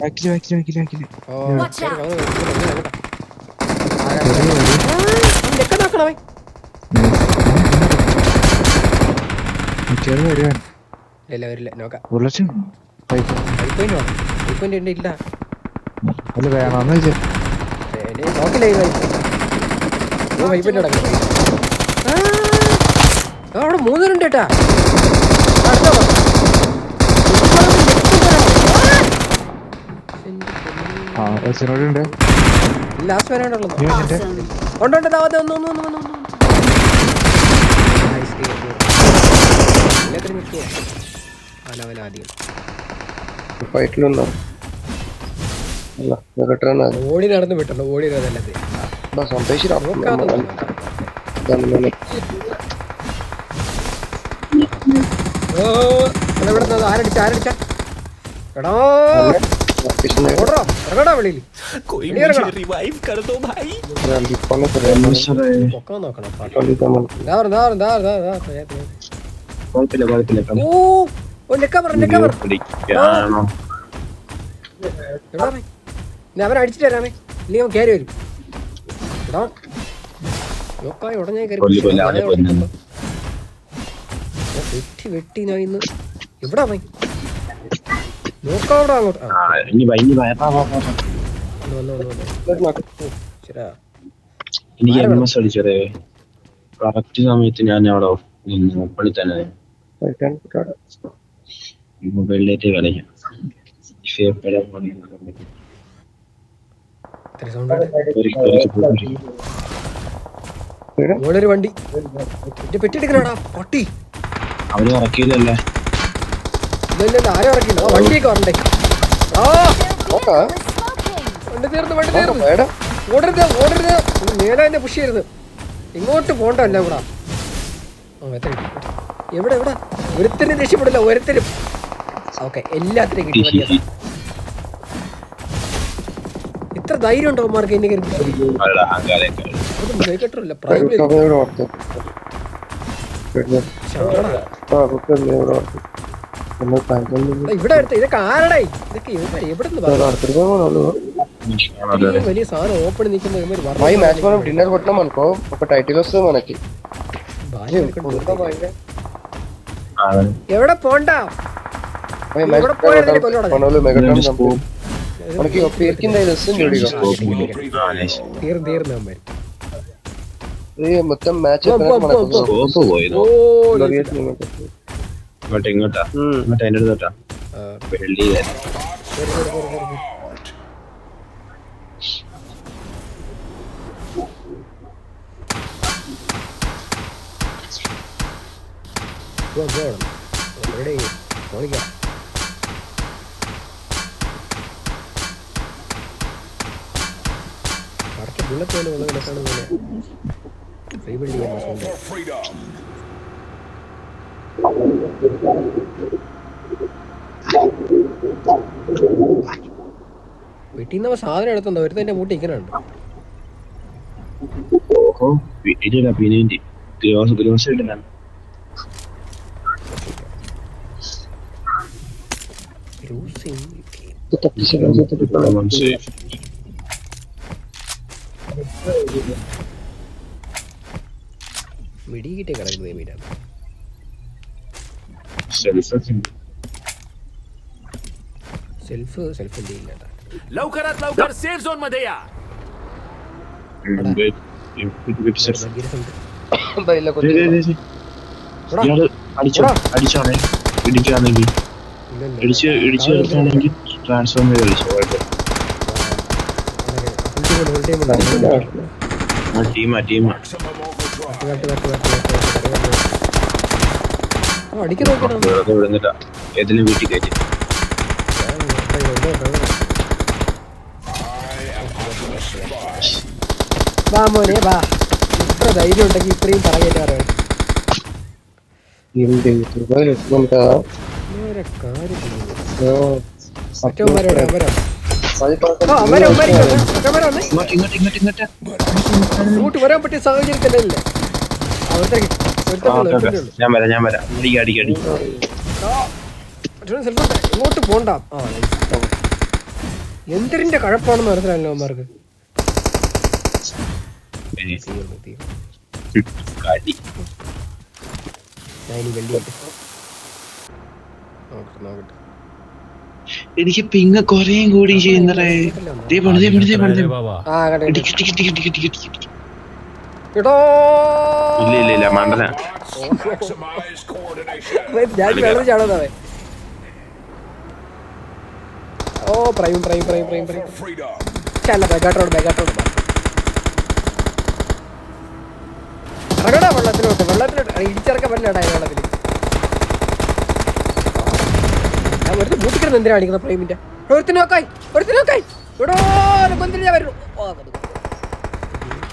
ബാക്കിൽ ബാക്കിൽ ബാക്കിൽ ബാക്കിൽ ഓ വരുവാണ് ഇല്ല വരില്ല നോക്കാം ബുള്ളറ്റ് ഇല്ല. അല്ല വേണമെന്ന് വെച്ചാൽ നോക്കില്ല അവിടെ മൂന്നുണ്ട് കേട്ടാ അടുത്തോ ആ ബസ്സിനോട് ഉണ്ട് ലാസ്റ്റ് വരാനുള്ളൂ നീ ഉണ്ട് ഉണ്ട് ദാ, ദാ, ഒന്ന് ഒന്ന് ഒന്ന് ഒന്ന്. എല്ലാത്തിനും വല ആദ്യം. ഫൈറ്റിലുണ്ടോ ഓടി നടന്ന് വിട്ടല്ലോ ഓടി നടന്നല്ലേ ആരടിച്ച ആരടിച്ച? എടാ. അവൻ അടിച്ചിട്ട് വരാമേ. ഇല്ലെങ്കിൽ അവൻ കയറി വരും. നോക്കായി ഉടനെ കയറി. വെട്ടി വെട്ടി ഞാൻ ഇന്ന്. എവിടാ നോക്കാവിടെ അങ്ങോട്ട് ഇനി ഇനി എനിക്ക് എം എസ് അടിച്ചതേ കറക്റ്റ് സമയത്ത് ഞാൻ അവിടെ മുപ്പളി തന്നെ. മൊബൈലിലേക്ക് കളിക്കാം ഒരു- വണ്ടി. പെട്ടി പെട്ടിയെടുക്കണടാ. പട്ടി. അവർ ഇറക്കിയില്ലല്ലേ ഇല്ല ഇല്ല ഇല്ല, ആരും ഇറക്കില്ല ആ വണ്ടിയൊക്കെ വരണ്ടേ. ആ നോക്കാ Smoking. വണ്ടി തീർന്നു വണ്ടി തീർന്നു. വേടാ ഓടരുത് ഓടരുത്. ഒന്ന് നേരെ എന്നെ പുഷ് ചെയ്യരുത്. ഇങ്ങോട്ട് പോണ്ട എല്ലാം കൂടാ? എവിടെ എവിടെ? ഒരുത്തരും രക്ഷപ്പെടില്ല ഒരുത്തരും ഓക്കെ എല്ലാത്തിനും കിട്ടി. ഇത്ര ധൈര്യം ഉണ്ടോ മാർക്ക് എന്നെ പിടിക്കാൻ? ഇവിടെ ഓർത്ത് ഇവിടെ എടുത്ത ഇതൊക്കെ ആരടേ ഇതൊക്കെ എവിടെ എവിടെ നിന്ന് ആണല്ലേ? വലിയ സാധനം ഓപ്പൺ നിൽക്കുന്ന ഇവന്മാര് വരണം. మై మ్యాచ్ మనం డిన్నర్ కొట్టినాం అనుకో ఒక టైటిల్ వస్తుంది మనకి ഭാര്യ എടുക്കണ്ട. ആണ്. എവിടെ പോണ്ട మై మ్యాచ్ ഇവിടെ പോയാൽ കൊല്ലോടാ మన వాళ్ళు మెగాటం ഇതിന്റെ scope- మనకి ఒక పేరు కింద ఇది వస్తుంది చూడు ఇక. scope ഇല്ല. ആ, nice. തീർന്ന് തീർന്ന് അവന്മാര് ఇది మొత్తం మ్యాచ్ പോ, ഇങ്ങോട്ട്. ഇങ്ങോട്ടാ ഇങ്ങോട്ട് അതിന്റെ അടുത്തോട്ടാ. വെള്ളി നോളിക്കാം കറക്റ്റ് ബുള്ളറ്റ് പോലെ വന്ന് കിടക്കാണ് പോലെ. ചെയ്യാൻ സ്വന്തം വീട്ടിൽ നിന്ന് സാധനം എടുത്തുണ്ടോ? തന്നെ മൂട്ടി ഇങ്ങനെയുണ്ട് വീട്ടിലില്ല പിന്നെ മനസ്സിലായി മിടികിട്ടേ കിടക്കുന്നത് മീനാണ് सेल्फ सेल्फ देईल आता लवकरात लवकर सेफ झोन मध्ये या बैल കൊത്തി ഇടിച്ചാണെങ്കിൽ ഇടിച്ച് ഇടിച്ച് നിർത്തുകയാണെങ്കിൽ ട്രാൻസ്ഫോം ചെയ്ത് കളിച്ചു ടീമാ ടീമാ അടിക്ക് നോക്കണം വെറുതെ വിടുന്നിട്ടാ ഏതിലും വീട്ടിൽ കയറ്റി. വാ മോനെ വാ. ഇത്ര ധൈര്യം ഉണ്ടെങ്കിൽ ഇത്രയും പറയട്ടെ പറയാം ഇങ്ങോട്ട് വരാൻ പറ്റിയ സാഹചര്യത്തിലല്ലേ? അവരുടെ ഞാൻ വരാം ഞാൻ വരാം. അടിക്ക അടിക്ക അടി ഇങ്ങോട്ട് പോണ്ട. എന്തിന്റെ കഴപ്പാണെന്ന് മനസ്സിലായല്ലോ അവന്മാർക്ക്. എനിക്ക് പിങ്ങ കൊറേയും കൂടി ചെയ്യുന്നറേ. ആ കിട്ടി, ഇല്ല ഇല്ല ഇല്ല മണ്ടന. Maximize coordination. ഞാൻ വെള്ളം ചാടുന്നവേ ഓ prime prime prime prime prime. ചല്ല ബെഗാട്ടോട് ബെഗാട്ടോട് ഇറങ്ങടാ വെള്ളത്തിലോട്ട് വെള്ളത്തിലോട്ട്. ഇടിച്ചിറക്കാൻ പറ്റില്ലടാ വെള്ളത്തിൽ ഞാൻ വെറുതെ മൂട്ടിക്കിടന്ന് എന്തിനാണ് കാണിക്കുന്നത് പ്രൈമിന്റെ? ഒരുത്തി നോക്കായി ഒരുത്തി നോക്കായി. എടോ കൊന്തിരി ഞാൻ വരുന്നു. ഓ.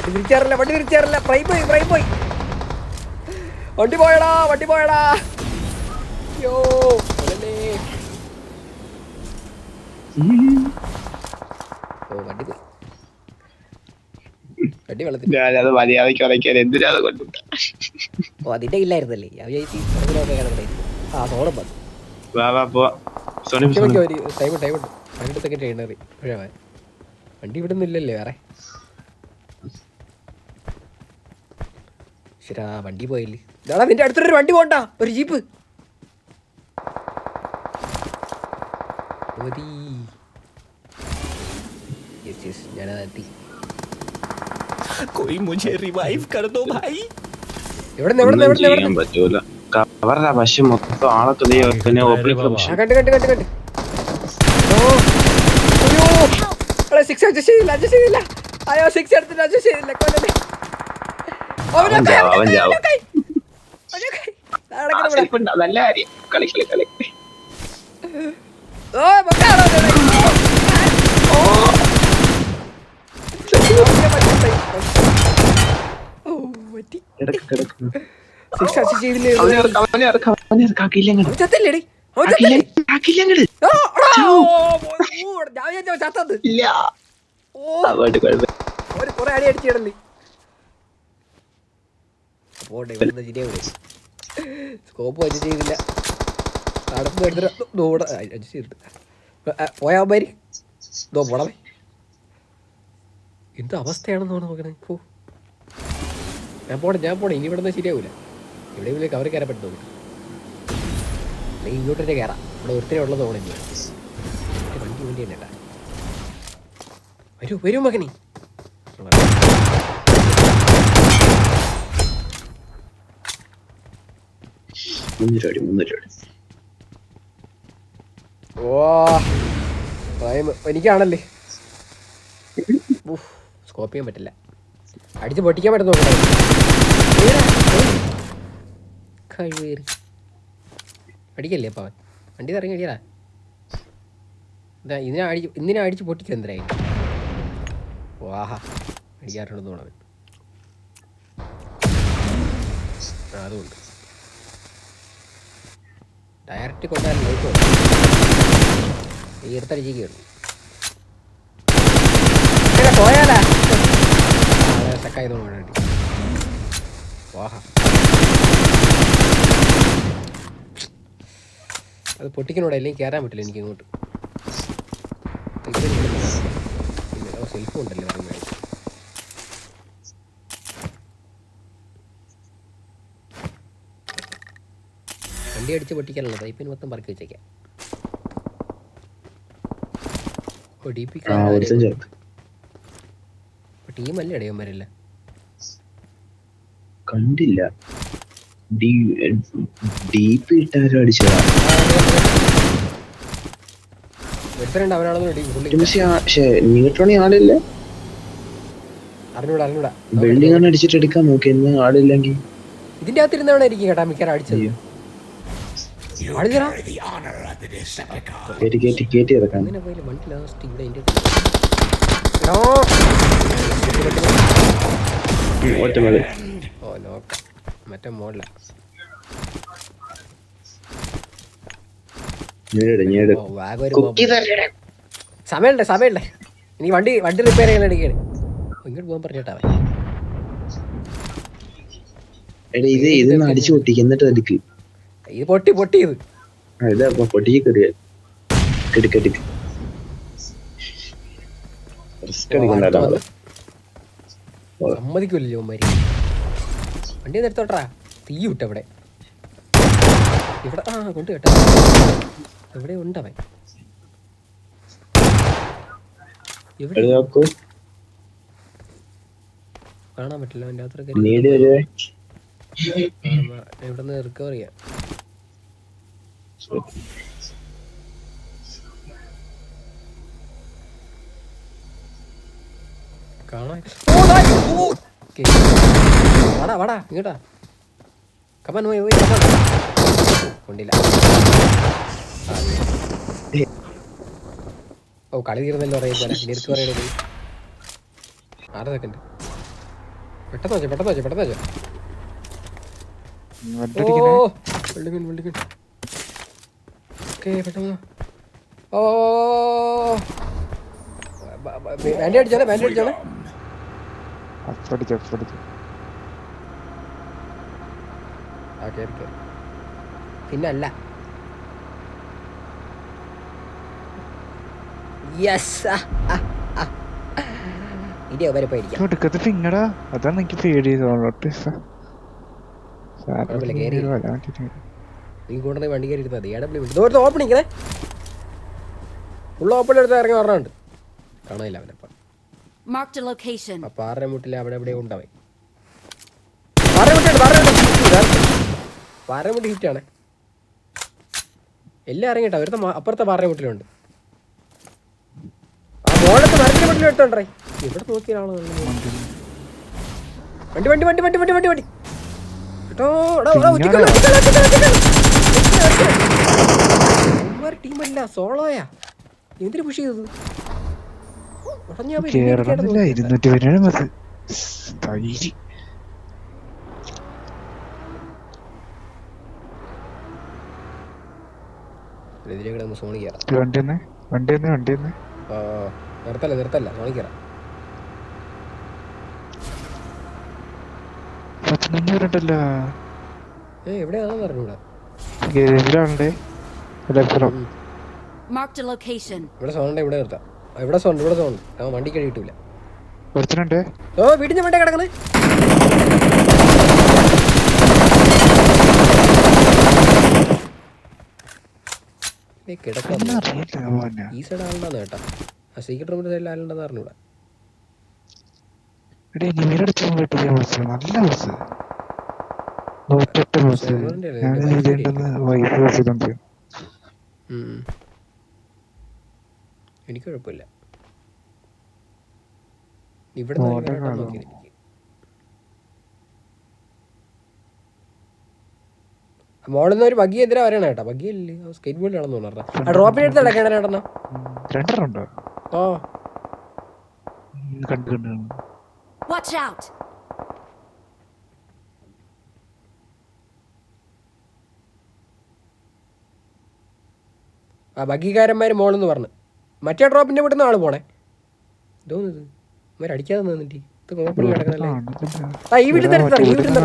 വണ്ടി തിരിച്ചാറില്ല വണ്ടി തിരിച്ചാറില്ല പ്രൈം പോയി പ്രൈം പോയി. വണ്ടി പോയടാ വണ്ടി പോയടാ. യോ. ഓ വണ്ടി പോയി. വണ്ടി വെള്ളത്തിൽ ഞാനത് മര്യാദയ്ക്ക് ഉറക്കാൻ എന്തിനാ ഓ അതിന്റെ ഇല്ലായിരുന്നല്ലേ. ഞാൻ വിചാരിച്ചു അതിലൊക്കെ കിടക്കണായിരുന്നു ആ സോളം വന്നു. വാ വാ സോണി സോണി. ടൈം ടൈം ഉണ്ട് സെക്കൻഡ് വണ്ടി ഇവിടെ നിന്നില്ലല്ലേ വേറെ. ശരാ വണ്ടി പോയില്ലേ ഇതാടാ നിന്റെ അടുത്തൊരു വണ്ടി പോണ്ട ഒരു ജീപ്പ് മതി യെസ് യെസ് ഞാനത് എത്തി कोई मुझे रिवाइव कर दो भाई എവിടെ നിന്ന് എവിടെ നിന്ന് ഒന്നും എവിടെ നിന്ന് ചെയ്യാൻ പറ്റൂല കവറാ പക്ഷെ മൊത്തം ആളൊക്കെ ദേ പിന്നെ ഓപ്പറേറ്റ് ആ കണ്ട് കണ്ട് കണ്ട് കണ്ട് ഓ അയ്യോ എടാ സിക്സ് അഡ്ജസ്റ്റ് ചെയ്തില്ല അഡ്ജസ്റ്റ് ചെയ്തില്ല അയ്യോ സിക്സ് എടുത്തിട്ട് അഡ്ജസ്റ്റ് ചെയ്തില്ല കൊല്ലല്ലേ നല്ല കാര്യം കളി കളി കളി ഓ ചത്തത് ഇല്ല അവർ കുറെ അടി അടിച്ചിടല്ലേ പോട്ടെ ഇവിടുന്ന് ശരിയാവില്ലേ സ്കോപ്പ് വെച്ച് ചെയ്തില്ല. നടന്ന് എടുത്തിട്ട് ദൂടെ അഡ്ജസ്റ്റ് പോയാ മാരി ദോ പോടമേ എന്ത് അവസ്ഥയാണെന്ന് നോക്കണേ. പോ ഞാൻ പോണേ ഞാൻ പോണേ. ഇനി ഇവിടുന്ന് ശരിയാവൂല. ഇവിടെ ഇവിടെ കവർ കയറാൻ പറ്റും അല്ലെങ്കിൽ ഇങ്ങോട്ട് തന്നെ കയറാം. ഇവിടെ ഒരുത്തരെ ഉള്ളത് തോണേ വണ്ടി വണ്ടി തന്നെ വരൂ വരൂ മകനി. മുന്നൂറ് അടി മുന്നൂറ് അടി ഓ എനിക്കാണല്ലേ. സ്കോപ്പ് ചെയ്യാൻ പറ്റില്ല. അടിച്ച് പൊട്ടിക്കാൻ പറ്റുന്നു കഴിവേറി. അടിക്കല്ലേ അപ്പം വണ്ടി ഇറങ്ങി ഇതിനെ അടി ഇന്നിനെ അടിച്ച് പൊട്ടിക്കും എന്തിനായി വാഹ അടിക്കാറുണ്ടെന്ന് തോന്നവൻ അതുകൊണ്ട്. ഡയറക്റ്റ് കൊണ്ടാൽ ലൈഫ് ഈ എടുത്തടിച്ചിരിക്കുകയാണ് ഇങ്ങനെ പോയാലാ? അത് പൊട്ടിക്കണോടെ അല്ലെങ്കിൽ കയറാൻ പറ്റില്ല എനിക്ക് ഇങ്ങോട്ട് സെൽഫ് ഉണ്ടല്ലേ വണ്ടി അടിച്ച് പൊട്ടിക്കാനുള്ള പൈപ്പിന് മൊത്തം പറക്കി വെച്ചേക്കാം. ടീമല്ലേ ഇടയന്മാരല്ല കണ്ടില്ല. ഡീപ്പ് ഇട്ടാരും അടിച്ചതാ? ഒരുത്തരുണ്ട് അവനാണെന്ന് ഡി പുള്ളി. പക്ഷെ പക്ഷെ നീട്ടോണി ആളില്ല? അറിഞ്ഞൂടാ അറിഞ്ഞൂടാ. ബിൽഡിംഗ് അടിച്ചിട്ട് എടുക്കാൻ നോക്കി ആളില്ലെങ്കിൽ. ഇതിന്റെ അകത്തിരുന്നവണായിരിക്കും കേട്ടാ മിക്കവാറും അടിച്ചത്. മറ്റേ മോഡല. സമയമുണ്ട് സമയമുണ്ട്. ഇനി വണ്ടി വണ്ടി റിപ്പയർ ചെയ്യാൻ എടുക്കുകയാണ്. ഇങ്ങോട്ട് പോകാൻ പറഞ്ഞിട്ടാ. ഇത് ഇതൊന്ന് അടിച്ചു പൊട്ടിക്ക് എന്നിട്ട് എടുക്ക്. ഇത് പൊട്ടി പൊട്ടി ഇത്. ഇതാ പൊട്ടിക്ക് കയറിയ. എടുക്ക് എടുക്ക് ഒറ്റടിക്കണ്ടല്ലോ വന്ന്. സമ്മതിക്കൂല്ലോ ഇവന്മാര്. വണ്ടി നിർത്തോട്ടാ തീ വിട്ട ഇവിടെ ഇവിടെ ആ കൊണ്ട് കേട്ടോ. ഇവിടെ ഇവിടെ കാണാൻ പറ്റില്ല അവന്റെ അത്ര നീട് വരുവേ ഇവിടെ നിന്ന് റിക്കവർ ചെയ്യാം. കാണാൻ. വാടാ വാടാ ഇങ്ങോട്ടാ. കമാൻ പോയി പോയി കമാൻ കൊണ്ടില്ല. ഓ കളി തീർന്നല്ലോ പറയുമ്പോൾ നിനക്ക് പറയണത് ആറ് സെക്കൻഡ് പെട്ടെന്ന് വെച്ചോ പെട്ടെന്ന് വെച്ചോ പെട്ടെന്ന് വെച്ചോ. ഓ വെള്ളിമീൻ. ഓക്കെ പെട്ടെന്ന്. ഓ ബാൻഡ് അടിച്ചാലേ ബാൻഡ് അടിച്ചാലേ. പിന്നല്ല. പിങ്ങടാ അതാണ് എനിക്ക് പേടി തോന്നോട്ട് കുഴപ്പമില്ല, കേറി. നീ കൂടെ വണ്ടി കയറി ഇരുന്നത് എ ഡബ്ല്യൂ ദൂരത്ത് ഓപ്പൺ ഇങ്ങനെ ഫുൾ ഓപ്പൺ എടുത്ത് ഇറങ്ങി പറഞ്ഞുണ്ട് കാണില്ല അവനപ്പം a location. ആ പാറ മുട്ടിൽ അവിടെ എവിടെ ഉണ്ടാവേ. പാറ മുട്ടുണ്ട് പാറ പാറ മുട്ടി. ഹിറ്റാണ് എല്ലാം ഇറങ്ങിട്ടോ അവരുടെ അപ്പുറത്തെ പാറ മുട്ടിലുണ്ട്. ആ മോളത്തെ മരത്തിന്റെ മുട്ടിൽ എടുത്തോണ്ടേ. ഇവിടെ നോക്കിയാണോ വണ്ടി വണ്ടി വണ്ടി വണ്ടി വണ്ടി വണ്ടി വണ്ടി. കേട്ടോ ഇവന്മാര് ടീമല്ല സോളോയാ. എന്തിനു പുഷ് ചെയ്തത്? കേരളത്തില്ല. ഇരുന്നൂറ്റി പതിനേഴ് ബസ് തൈര് നിർത്തല്ല നിർത്തല്ല സോണി കയറാം ഏ എവിടെയാണെന്ന് പറഞ്ഞൂടാ ഗേജിലാണ്ടേ ഇവിടെ സോണുണ്ട് ഇവിടെ നിർത്താം. ഇവിടെ സോണ്ട് ഇവിടെ സോണ്ട് ആ വണ്ടി കഴിയിട്ടില്ല ഒരുത്തനുണ്ട്. ഓ വീടിന്റെ വണ്ടി മോനെ. ഈ സൈഡ് ആളുണ്ടാന്ന് കേട്ടാ. ആ സീക്രട്ട് റൂമിന്റെ സൈഡിൽ ആളുണ്ടെന്ന് അറിഞ്ഞൂടാ. ബസ് നല്ല ബസ് നൂറ്റെട്ട് ബസ്? ഞാൻ വൈഫ് ഉം. എനിക്ക് കുഴപ്പമില്ല. ഇവിടെ ഓടെ കാണാം. മോളിൽ നിന്ന് ഒരു ബഗ്ഗി എന്തിനാ വരണ കേട്ടോ. ബഗ്ഗി അല്ലേ സ്കേറ്റ് ബോർഡിലാണെന്ന് തോന്നുന്നു ആ ഡ്രോപ്പിന് എടുത്ത് കിടക്കണ ചേട്ടനാ രണ്ടെണ്ണുണ്ടോ ആ. കണ്ടു കണ്ടു കണ്ടു. Watch out! ആ ബാക്കിക്കാരന്മാർ മോളെന്ന് പറഞ്ഞു. മറ്റേ ഡ്രോപ്പിന്റെ വിടുന്ന ആൾ പോണേ. തോന്നുന്നത് ഇവർ അടിക്കാതെ നിന്നിട്ട് ഇത് കുഴപ്പമില്ല കിടക്കണല്ലേ കാണുന്നില്ല. ആ ഈ വീട്ടിൽ തന്നെ ഈ വീട്ടിൽ തന്നെ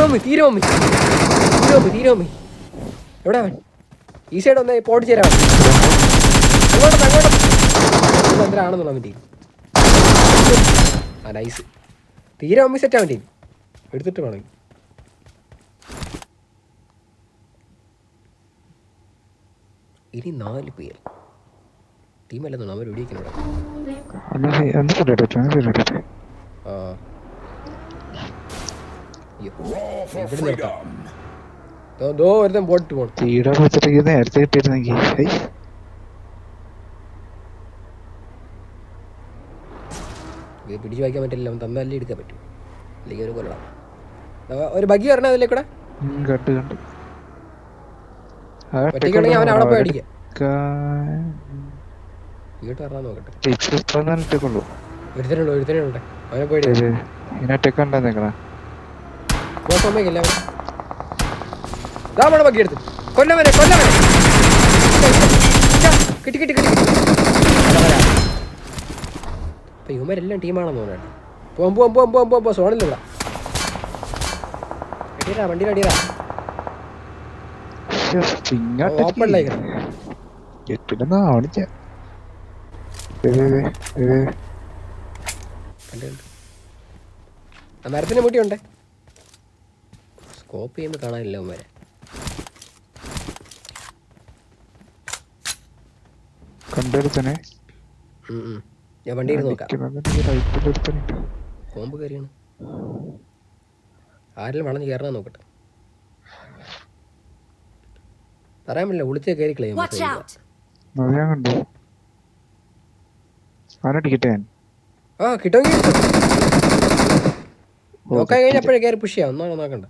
മമ്മി തീരെ മമ്മി തീരെ മമ്മി തീരെ എവിടെ അവൻ? ഈ സൈഡ് ഒന്ന് പോട്ട് ചേരാ അങ്ങോട്ട് അങ്ങോട്ട് എന്തരാണെന്നുള്ള വേണ്ടി ആ നൈസ് തീരെ സെറ്റ് എടുത്തിട്ട് വേണം ഇനി നാല് പേർ ടീമല്ലെന്നാണ് അവർ വെടിയിക്കുന്നത് ഒന്ന് സി- ഒന്ന് പിടിയിട്ടെ, ഒന്ന് പിടിയിട്ടെ. ആ അയ്യോ Raw നാല് പേർ നിർത്താം. അവർ ദോ ദോ ഒരുത്തൻ പോട്ട് പോണം. തീരെ വെച്ചിട്ട് നേരത്തെ കിട്ടിയിരുന്നെങ്കിൽ പിടിച്ചു വായിക്കാൻ പറ്റില്ല അവൻ തന്നാലേ എടുക്കാൻ പറ്റും. അല്ലെങ്കിൽ ഒരു കൊല്ലണം ഒരു ബഗ്ഗി പറഞ്ഞ അതിലേക്കൂടെ? കണ്ടു കണ്ടു. അവൻ അവിടെ പോയി അടിക്കാം നോക്കട്ടെ. ഒരുത്തനുണ്ട് ഒരുത്തനുണ്ട് അവനെ പോയി എടുത്ത്. കൊല്ലവനെ കൊല്ലവനെ കിട്ടി കിട്ടി കിട്ടി അപ്പൊ ഇവന്മാരെല്ലാം ടീമാണെന്ന് തോന്നുന്നു അടിയടാ വണ്ടി അടിയടാ. മരത്തിന്റെ മുട്ടിയുണ്ടേ സ്കോപ്പ് ചെയ്യുമ്പോൾ കാണാനില്ല അവന്മാരെ. കണ്ടെടുത്തനെ. ഞാൻ വണ്ടി നോക്കാം. കോമ്പ് കയറിയാണ്. ആരെങ്കിലും വളഞ്ഞ് കയറാൻ നോക്കട്ടെ. പറയാൻ പറ്റില്ല ഉളിച്ചേ കയറി ക്ലെയിം ഞാൻ കണ്ടു. ടിക്കറ്റ് ഞാൻ ആ കിട്ടുമെങ്കിൽ നോക്കാൻ കഴിഞ്ഞപ്പോഴേ കയറി പുഷ് ചെയ്യാം. ഒന്നും നോക്കണ്ട.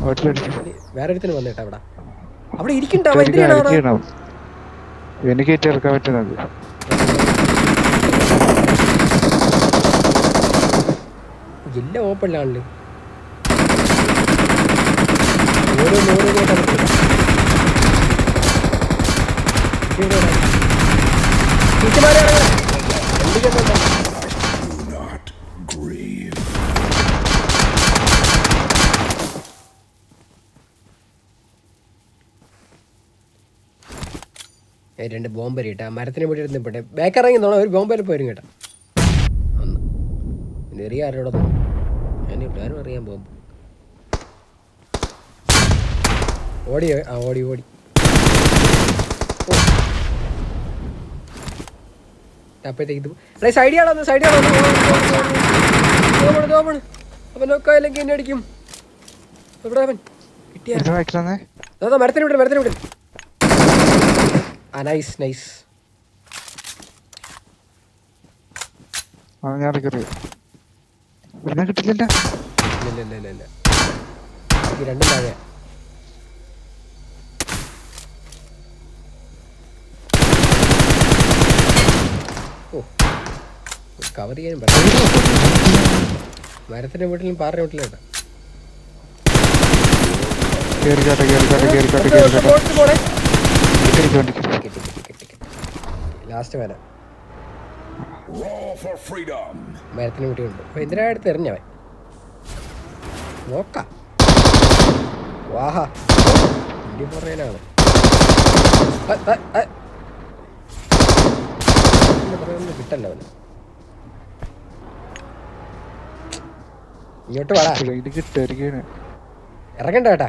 വീട്ടിലടിക്കും വേറെ വന്നിട്ടാ അവിടെ അവിടെ ഇരിക്കണ്ട എനിക്ക് ഏറ്റെടുക്കാൻ പറ്റുന്നത്. ഓപ്പണിലാണല്ലേ. രണ്ട് ബോംബരി കേട്ടാ മരത്തിന് വേണ്ടി ഇരുന്നപ്പോട്ടെ ബാക്ക് ഇറങ്ങി നോളാം ഒരു ബോംബേരി പോരും കേട്ടാ. ഒന്ന് എറിയ ആരോടെ തോന്നും ഞാൻ ഇട്ടാരും അറിയാൻ ബോംബ് ഓടി ആ ഓടി ഓടി. അപ്പോഴത്തേക്ക് ഇത് സൈഡ് സൈഡിയാണോ സൈഡ് ആണോ തോമണ് തോമണ് അവൻ നോക്കാല്ലെങ്കിൽ എന്നെ അടിക്കും. എവിടെ അവൻ? കിട്ടിയ? മരത്തിന് വിട്ടു മരത്തിന് വിട്ട് ആ നൈസ് ഞാൻ കയറി പിന്നെ കിട്ടില്ല ഇല്ല ഇല്ല ഇല്ല ഇല്ല ഇല്ല രണ്ടും താഴെ ഓ കവർ ചെയ്യാൻ പറ്റില്ല മരത്തിന്റെ വീട്ടിലും പാറിന്റെ വീട്ടിലും കേട്ടോ കേറിക്കാട്ടെ കേറിക്കാട്ടെ കേറിക്കാട്ടെ കേറിക്കാട്ടെ പോണേ കേറിക്കോ വണ്ടി കയറി കിട്ടി കിട്ടി കിട്ടി കിട്ടി ലാസ്റ്റ് വരാം. മരത്തിന് വീട്ടിലുണ്ട് അപ്പൊ എന്തിനാ എടുത്ത് എറിഞ്ഞവൻ നോക്കാം. വാഹാ. ഇടി കിട്ടല്ല അവന്. ഇങ്ങോട്ട് വാടാ. ഇറങ്ങണ്ട കേട്ടാ.